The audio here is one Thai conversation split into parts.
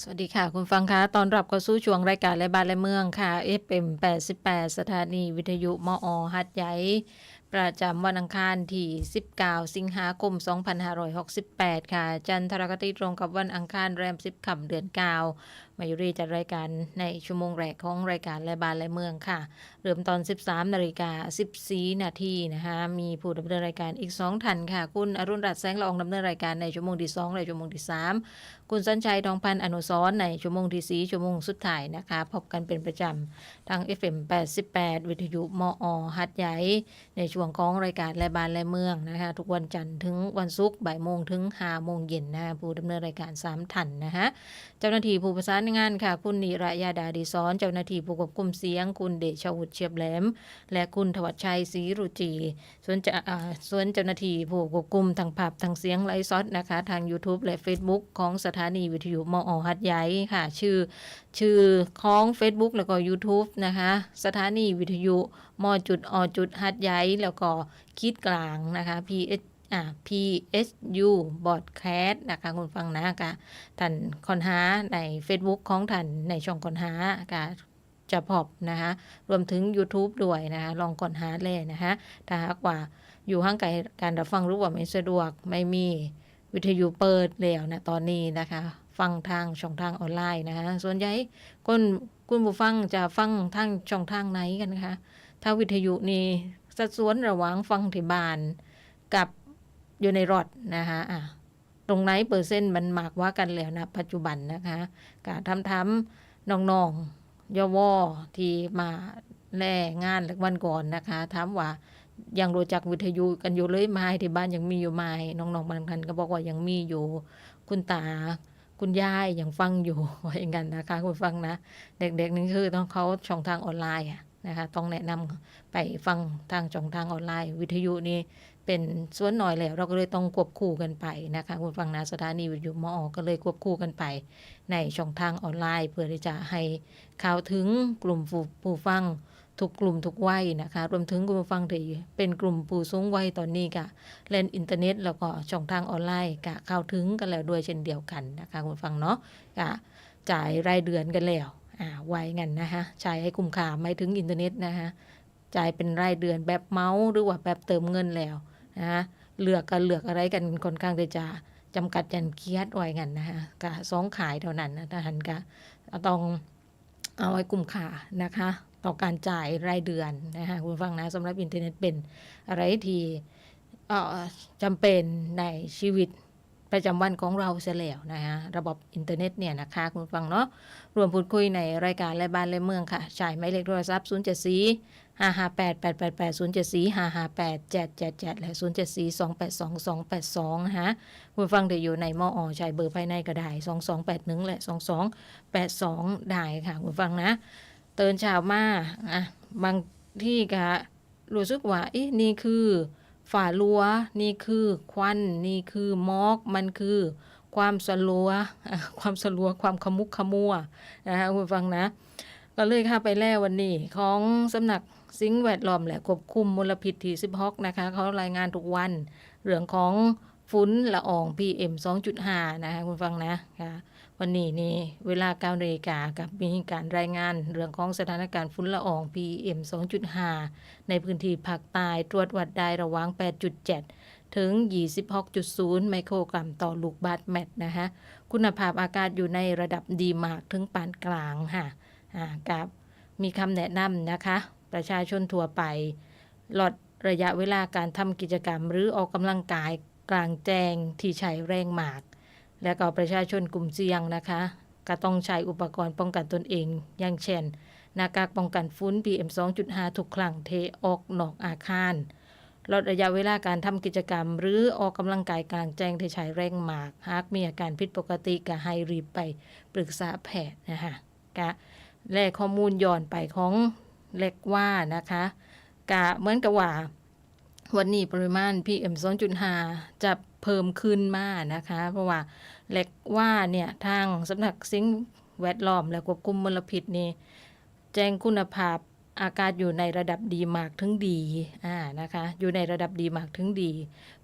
สวัสดีค่ะ คุณฟังคะตอนรับเข้าสู่ช่วงรายการและบ้านและเมืองค่ะ FM 88 สถานีวิทยุมอหัดใหญ่ประจำวันอังคารที่ 19 สิงหาคม 2568 ค่ะ จันทรคติตรงกับวันอังคารแรม 10 ค่ำเดือน 9 มายุรีจัดรายการในชั่วโมงแรกของรายการและบ้านและเมืองค่ะ เริ่มตอน 13นาฬิกา14นาทีนะคะมีผู้ดำเนินรายการอีก2ท่านค่ะ คุณอรุณรัตน์แสงละองดำเนินรายการในชั่วโมงที่2และชั่วโมงที่3คุณสัญชัยทองพันธ์อนุสรในชั่วโมงที่4ชั่วโมงสุดท้ายนะคะพบกันเป็นประจำทาง FM 88 วิทยุมอหัดใหญ่ในช่วงของรายการและบ้านและเมืองนะคะทุกวันจันทร์ถึงวันศุกร์บ่ายโมงถึง5โมงเย็นนะคะผู้ดำเนินรายการ3ท่านนะคะเจ้าหน้าที่ผู้ประสานงานค่ะ คุณนิรยาดาดิซ้อนเจ้าหน้าที่ผู้ควบคุมเสียง คุณเดชวุฒิเชียบแหลม และคุณถวัชชัยศรีรุจีส่วนจะส่วนเจ้าหน้าที่ผู้ควบคุมทางภาพทางเสียงไลฟ์ซอดนะคะ ทาง YouTube และ Facebook ของสถานีวิทยุมอหัดใหญ่ค่ะ ชื่อ ชื่อของ Facebook แล้วก็ YouTube นะคะ สถานีวิทยุมอจุดอจุดหัดใหญ่แล้วก็คิดกลางนะคะ PS อ่า PSU Broadcast นะคะคุณฟังนะคะท่านค้นหาใน Facebook ของท่านในช่องค้นหาค่ะจะพบนะคะรวมถึง YouTube ด้วยนะคะลองค้นหาเลยนะคะถ้าหากว่าอยู่ห่างไกลการรับฟังรือว่าไม่สะดวกไม่มีวิทยุเปิดแล้วนะตอนนี้นะคะ ฟังทางช่องทางออนไลน์นะคะส่วนใหญ่คนคุณผู้ฟังจะฟังทางช่องทางไหนกันคะถ้าวิทยุนี่สัดส่วนระหว่างฟังที่บ้านกับ อยู่ในรถนะคะอะตรงไหนเปอร์เซ็นต์มันมากว่ากันแล้วนะ ปัจจุบันนะคะการทำทำน้องๆยวอที่มาแล่งานวันก่อนนะคะถามว่ายังรู้จักวิทยุกันอยู่เลยไหมที่บ้านยังมีอยู่ไหมน้องๆบางท่านก็บอกว่ายังมีอยู่ คุณตาคุณยายยังฟังอยู่ว่าอย่างนั้นนะคะ คุณฟังนะ เด็กๆนี่คือต้องเขาช่องทางออนไลน์นะคะ ต้องแนะนำไปฟังทางช่องทางออนไลน์ วิทยุนี่ เป็นส่วนหน่อยแล้วเราก็เลยต้องควบคู่กันไปนะคะคุณฟังนะสถานีวิทยุมออก็เลยควบคู่กันไป ในช่องทางออนไลน์ เพื่อที่จะให้ข่าวถึงกลุ่มผู้ฟังทุกกลุ่มทุกวัยนะคะรวมถึงกลุ่มผู้ฟังที่เป็นกลุ่มผู้สูงวัยตอนนี้ก็เล่นอินเทอร์เน็ต แล้วก็ช่องทางออนไลน์ก็เข้าถึงกันแล้วด้วยเช่นเดียวกันนะคะคุณฟังเนาะก็จ่ายรายเดือนกันแล้วอ่าไว้กันนะคะใช้ให้คุ้มค่าไม่ถึงอินเทอร์เน็ตนะคะจ่ายเป็นรายเดือนแบบเมาส์หรือว่าแบบเติมเงินแล้ว นะคะเลือกกันเลือกอะไรกันค่อนข้างจะจำกัดยันเคียดไว้กันนะคะก็สองขายเท่านั้นนะท่านก็ต้องเอาไว้คุ้มค่านะคะ ต่อการจ่ายรายเดือนนะคะคุณฟังนะสำหรับอินเทอร์เน็ตเป็นอะไรที่จำเป็นในชีวิตประจำวันของเราเสียแล้วนะคะระบบอินเทอร์เน็ตเนี่ยนะคะคุณฟังเนาะรวมพูดคุยในรายการและบ้านและเมืองค่ะจ่ายหมายเลขโทรศัพท์ 0 7 4 5 5 8 8 8 8 0 7 4 5 5 8 7 7 7และ0 7 4 2 8 2 2 8 2นะคะคุณฟังที่อยู่ในมออใช้เบอร์ภายในก็ได้2 2 8 1และ2 2 8 2ได้ค่ะคุณฟังนะ เตื่นช้ามาอะบางที่ก็รู้สึกว่าเอ๊ะนี่คือฝาลัว นี่คือควัน นี่คือมอก มันคือความสลัว ความสลัว ความขมุกขมัวนะคะคุณฟังนะ ก็เลยค่ะไปแล้ววันนี้ของสำนัก สิ่งแวดล้อมและควบคุมมลพิษที่16นะคะเขารายงานทุกวันเรื่องของฝุ่นละออง PM 2.5 นะคะคุณฟังนะค่ะวันนี้นี่เวลา9นาฬิกากับมีการรายงานเรื่องของสถานการณ์ฝุ่นละออง PM 2.5 ในพื้นที่ภาคใต้ตรวจวัดได้ระหว่าง 8.7 ถึง 26.0 ไมโครกรัมต่อลูกบาศก์เมตรนะคะคุณภาพอากาศอยู่ในระดับดีมากถึงปานกลางค่ะกับมีคำแนะนำนะคะ ประชาชนทั่วไปลดระยะเวลาการทำกิจกรรม หรือออกกำลังกายกลางแจ้งที่ใช้แรงหมาก และก็ประชาชนกลุ่มเสี่ยงนะคะ ก็ต้องใช้อุปกรณ์ป้องกันตนเอง อย่างเช่น หน้ากากป้องกันฝุ่น PM 2.5 ทุกครั้งเทออกนอกอาคารลดระยะเวลาการทำกิจกรรม หรือออกกำลังกายกลางแจ้งที่ใช้แรงหมาก หากมีอาการผิดปกติก็ให้รีบไปปรึกษาแพทย์นะคะกะแลกข้อมูลย้อนไปของ เล็กว่านะคะกะเหมือนกับว่า วันนี้ปริมาณ PM 2.5จะเพิ่มขึ้นมานะคะ เพราะว่าเล็กว่าเนี่ย ทางสำนักสิ่งแวดล้อมและควบคุมมลพิษนี่แจ้งคุณภาพอากาศอยู่ในระดับดีมากถึงดีอ่านะคะ อยู่ในระดับดีมากถึงดี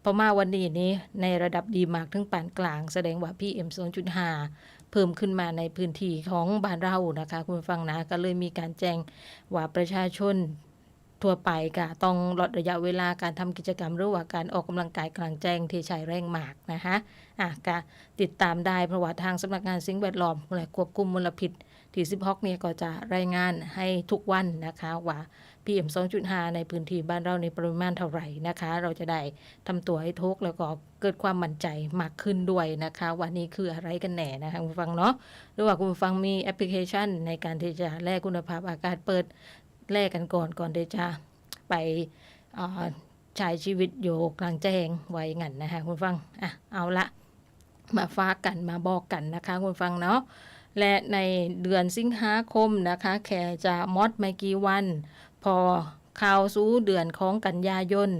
เพราะมาวันนี้นี้ในระดับดีมากถึงปานกลาง แสดงว่า PM 2.5เพิ่มขึ้นมาในพื้นที่ของบ้านเรานะคะคุณฟังนะก็เลยมีการแจ้งว่าประชาชนทั่วไปก็ต้องลดระยะเวลาการทำกิจกรรมหรือว่าการออกกำลังกายกลางแจ้งที่ใช้แรงมากนะคะอะก็ติดตามได้เพราะว่าทางสำนักงานสิ่งแวดล้อมและควบคุมมลพิษ ที่16เนี่ยก็จะรายงานให้ทุกวันนะคะว่า PM 2.5 ในพื้นที่บ้านเราในปริมาณเท่าไหร่นะคะ เราจะได้ทำตัวให้ทุกแล้วก็เกิดความมั่นใจมากขึ้นด้วยนะคะว่านี่คืออะไรกันแน่นะคะคุณฟังเนาะหรือว่าคุณฟังมีแอปพลิเคชัน ในการที่จะแลกคุณภาพอากาศเปิดแลกกันก่อนก่อนที่จะไปใช้ชีวิตอยู่กลางแจ้งไว้งั้นนะคะคุณฟังอะเอาละมาฟ้ากันมาบอกกันนะคะคุณฟังเนาะ และในเดือนสิงหาคมนะคะแค่จะมอดไม่กี่วัน พอข่าวสู้เดือนของกันยายน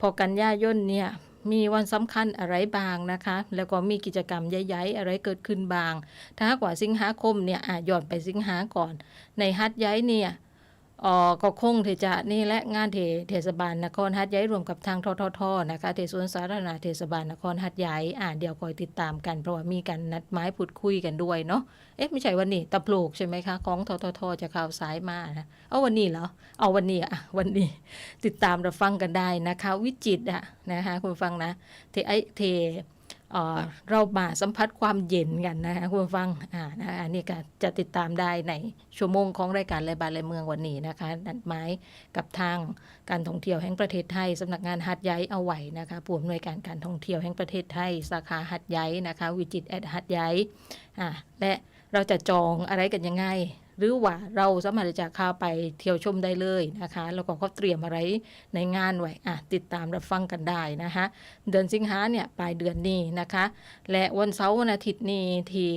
พอกันยายนเนี่ยมีวันสำคัญอะไรบางนะคะ แล้วก็มีกิจกรรมใหญ่ๆอะไรเกิดขึ้นบาง ถ้ากว่าสิงหาคมเนี่ยอาจย้อนไปสิงหาก่อน ในฮัทย้ายเนี่ย ออก็คงที่จะนี่และงานเทเทศบาลนครฮัดย้ายรวมกับทางทททนะคะเทศสวนสาธารณะเทศบาลนครฮัดย้ายอ่าเดี๋ยวคอยติดตามกันเพราะว่ามีการนัดหมายพูดคุยกันด้วยเนาะเอ๊ะไม่ใช่วันนี้ตะปลูกใช่ไหมคะของทททจะข่าวสายมานะเอาวันนี้เหรอเอาวันนี้อะวันนี้ติดตามรับฟังกันได้นะคะ วิจิตรอะนะคะคุณฟังนะเทไอเท เรามาสัมผัสความเย็นกันนะคะคุณฟังอ่านะอันนี้ก็จะติดตามได้ในชั่วโมงของรายการรายบานรายเมืองวันนี้นะคะนัดหมายกับทางการท่องเที่ยวแห่งประเทศไทยสำนักงานหัดใหญ่เอาไว้นะคะผู้อำนวยการการท่องเที่ยวแห่งประเทศไทย สาขาหัดใหญ่นะคะ วิจิตแอดหัดใหญ่อ่าและเราจะจองอะไรกันยังไง หรือว่าเราสามารถจะเข้าไปเที่ยวชมได้เลยนะคะ แล้วก็เขาเตรียมอะไรในงานไว้อะติดตามรับฟังกันได้นะคะเดือนสิงหาเนี่ยปลายเดือนนี้นะคะ และวันเสาร์วันอาทิตย์นี้ที่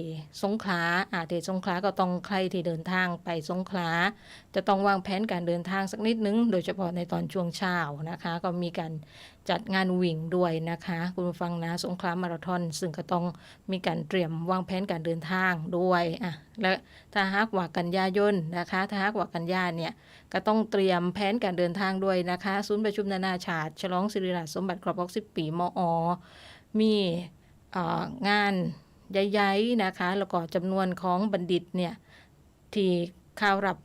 สงขลาอาที่สงขลาก็ต้องใครที่เดินทางไปสงขลาจะต้องวางแผนการเดินทางสักนิดนึง โดยเฉพาะในตอนช่วงเช้านะคะ ก็มีการจัดงานวิ่งด้วยนะคะ คุณผู้ฟังนะสงขลามาราธอนซึ่งก็ต้องมีการเตรียมวางแผนการเดินทางด้วยอะและถ้าหากว่ากันยายนนะคะ ถ้าหากว่ากันยาเนี่ยก็ต้องเตรียมแผนการเดินทางด้วยนะคะศูนย์ประชุมนานาชาติ ฉลองสิริราชสมบัติครบรอบ10ปีมอ มีงานใหญ่ๆนะคะ แล้วก็จำนวนของบัณฑิตเนี่ยที่เข้ารับ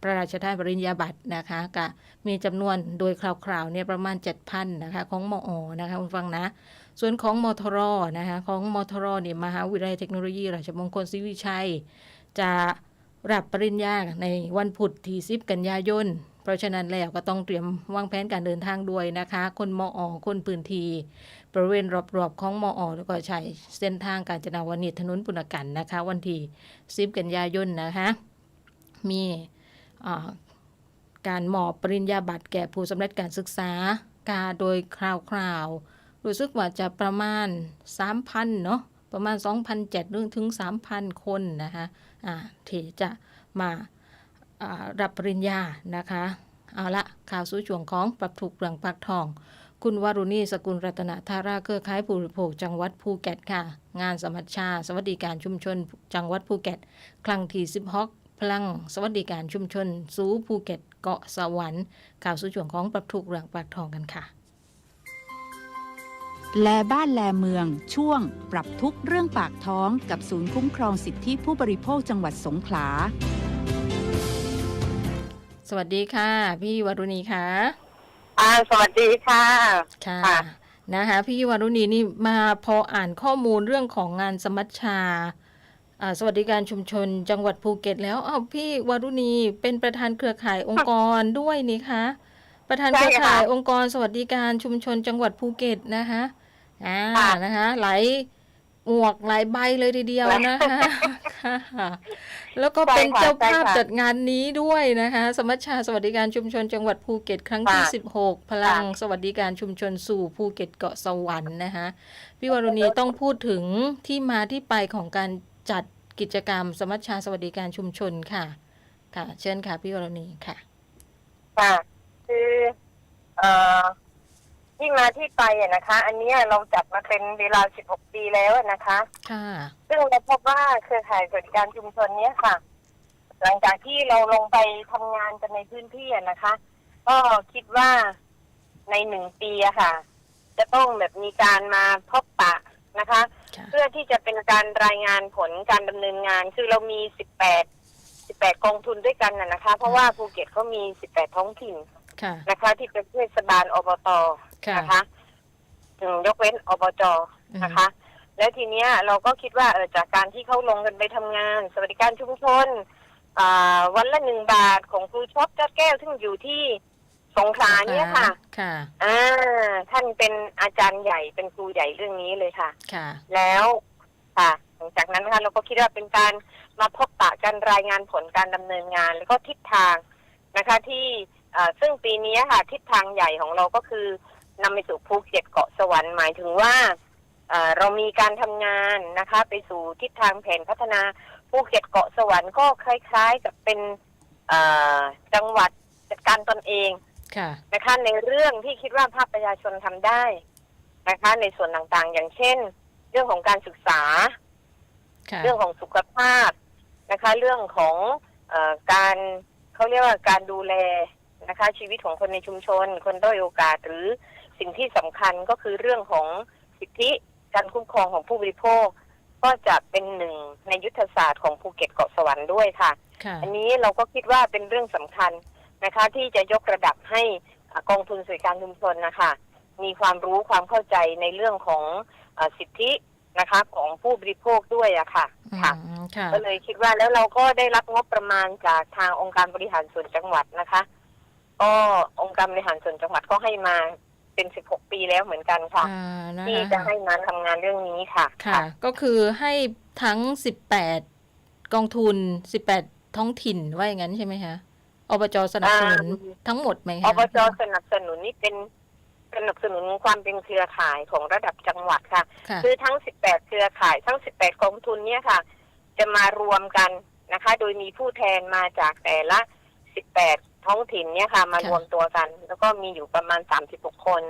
พระราชทานปริญญาบัตรนะคะก็มีจำนวนโดยคร่าวๆเนี่ยประมาณ 7,000นะคะของมอนะคะคุณฟังนะ ส่วนของมทรนะคะของมทรเนี่ยมหาวิทยาลัยเทคโนโลยีราชมงคลศรีวิชัย จะรับปริญญาในวันพุธที่10กันยายนเพราะฉะนั้นแล้วก็ต้องเตรียมวางแผนการเดินทางด้วยนะคะ คนมอคนพื้นที่บริเวณรอบๆของมอแล้วก็ใช้เส้นทางการจนาวนิถนนปุณกันนะคะ วันที่10กันยายนนะคะ มี การมอบปริญญาบัตรแก่ผู้สำเร็จการศึกษา กาโดยคราวๆ รู้สึกว่าจะประมาณ 3,000 เนาะประมาณ 2,700ถึง3,000 คนนะคะอ่าที่จะมาารับปริญญานะคะ เอาละข่าวสู่ช่วงของปรับถูกเปลืองปากทอง คุณวารุณีสกุลรัตนธาราเครือข่ายผู้บริโภคจังหวัดภูเก็ตค่ะ งานสมัชชา สวัสดิการชุมชนจังหวัดภูเก็ต ครั้งที่16 พลังสวัสดิการชุมชน สู่ภูเก็ต เกาะสวรรค์ข่าวสู่ช่วงของปรับถูกเรื่องปากทองกันค่ะ แลบ้านแลเมือง ช่วง ปรับทุกข์เรื่องปากท้องกับศูนย์คุ้มครองสิทธิผู้บริโภคจังหวัดสงขลา สวัสดีค่ะ พี่วารุณีค่ะอ่าสวัสดีค่ะ ค่ะค่ะนะคะพี่วารุณีนี่มาพออ่านข้อมูลเรื่องของงานสมัชชาอ่า สวัสดิการชุมชนจังหวัดภูเก็ตแล้วอ้าวพี่วารุณีเป็นประธานเครือข่ายองค์กรด้วยนี่คะ ประธานเครือข่ายองค์กรสวัสดิการชุมชนจังหวัดภูเก็ตนะคะอ่าค่ะนะคะหลายหมวกหลายใบเลยทีเดียวนะคะค่ะแล้วก็เป็นเจ้าภาพจัดงานนี้ด้วยนะคะ สมัชชาสวัสดิการชุมชนจังหวัดภูเก็ตครั้งที่ 16 พลังสวัสดิการชุมชนสู่ภูเก็ตเกาะสวรรค์นะคะพี่วรุณีต้องพูดถึงที่มาที่ไปของการ จัดกิจกรรมสมัชชาสวัสดิการชุมชนค่ะ ค่ะ เชิญค่ะพี่วรุณีค่ะ ค่ะ คือเอ่อที่มาที่ไปอะนะคะ อันเนี้ยเราจัดมาเป็นเวลา 16 ปีแล้วอะนะคะ ค่ะ ซึ่งเราพบว่าเครือข่ายสวัสดิการชุมชนเนี้ยค่ะ หลังจากที่เราลงไปทำงานกันในพื้นที่อะนะคะ ก็คิดว่าในหนึ่งปีอะค่ะ จะต้องแบบมีการมาพบปะนะคะค่ะเพื่อ ที่จะเป็นการรายงานผลการดำเนินงาน คือเรามี 18 18 กองทุนด้วยกันนะนะคะ เพราะว่าภูเก็ตเขามี 18 ท้องถิ่นค่ะ นะคะ ที่เป็นเทศบาลอบตค่ะ นะคะอืมยกเว้นอบจนะคะ แล้วทีเนี้ยเราก็คิดว่าเออจากการที่เขาลงกันไปทำงาน สวัสดิการชุมชนอ่าวันละหนึ่งบาทของครูชอบเจ้าแก้วซึ่งอยู่ที่ สงขลาเนี่ยค่ะ ค่ะ อ่า ท่านเป็นอาจารย์ใหญ่เป็นครูใหญ่เรื่องนี้เลยค่ะ ค่ะ แล้วค่ะหลังจากนั้นนะคะเราก็คิดว่าเป็นการมาพบปะกันรายงานผลการดำเนินงาน แล้วก็ทิศทางนะคะที่เอ่อซึ่งปีนี้ค่ะทิศทางใหญ่ของเราก็คือนำไปสู่ภูเก็ตเกาะสวรรค์หมายถึงว่าเอ่อเรามีการทำงานนะคะ ไปสู่ทิศทางแผนพัฒนาภูเก็ตเกาะสวรรค์ก็คล้าย ๆ กับเป็นเอ่อจังหวัดจัดการตนเอง ค่ะนะคะในเรื่องที่คิดว่าภาคประชาชนทำได้นะคะในส่วนต่างๆ อย่างเช่น เรื่องของการศึกษาค่ะเรื่องของสุขภาพนะคะ เรื่องของเออการเขาเรียกว่าการดูแลนะคะ ชีวิตของคนในชุมชน คนด้อยโอกาสหรือสิ่งที่สำคัญก็คือเรื่องของสิทธิการคุ้มครองของผู้บริโภค ก็จะเป็นหนึ่งในยุทธศาสตร์ของภูเก็ตเกาะสวรรค์ด้วยค่ะค่ะอันนี้เราก็คิดว่าเป็นเรื่องสำคัญ นะคะ ที่จะยกระดับให้อ่ากองทุนสวัสดิการชุมชนนะคะมีความรู้ความเข้าใจในเรื่องของอาสิทธินะคะของผู้บริโภคด้วยอะค่ะค่ะอืมค่ะ ก็เลยคิดว่าแล้วเราก็ได้รับงบประมาณจากทางองค์การบริหารส่วนจังหวัดนะคะ ก็องค์การบริหารส่วนจังหวัดก็ให้มาเป็น 16 ปีแล้วเหมือนกันค่ะอ่านะที่คะจะให้มาทำงานเรื่องนี้ค่ะ ค่ะ ก็คือให้ทั้ง 18 กองทุน 18 ท้องถิ่นว่าอย่างนั้นใช่ไหมคะ อบจสนับสนุนอ่าทั้งหมดไหมคะอบจสนับสนุนนี่เป็นสนับสนุนความเป็นเครือข่ายของระดับจังหวัดค่ะค่ะ คือทั้ง 18 เครือข่าย ทั้ง 18 กองทุนเนี่ยค่ะ จะมารวมกันนะคะ โดยมีผู้แทนมาจากแต่ละ 18 ท้องถิ่นเนี่ยค่ะ มารวมตัวกัน แล้วก็มีอยู่ประมาณ 36 คน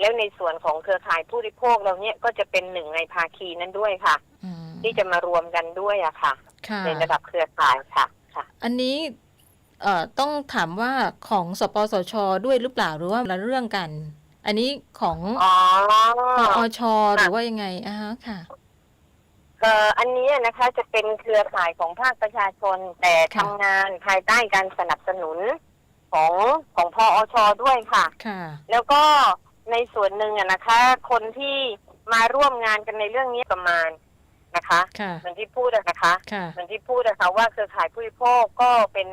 แล้วในส่วนของเครือข่ายผู้บริโภคเราเนี่ยก็จะเป็นหนึ่งในภาคีนั้นด้วยค่ะอืมที่จะมารวมกันด้วยอะค่ะค่ะ ในระดับเครือข่ายค่ะค่ะอันนี้เอ่อ ต้องถามว่าของสปสช ด้วยหรือเปล่าหรือว่าละเรื่องกัน อันนี้ของอ๋อปอชหรือว่ายังไงอ่าฮะค่ะเอ่ออันนี้นะคะจะเป็นเครือข่ายของภาคประชาชน แต่ค่ะทำงานภายใต้การสนับสนุนของของพออชด้วยค่ะค่ะ แล้วก็ในส่วนหนึ่งอะนะคะ คนที่มาร่วมงานกันในเรื่องนี้ประมาณนะคะค่ะเหมือนที่พูดอะนะคะค่ะเหมือนที่พูดนะคะว่าเครือข่ายผู้บริโภคก็เป็น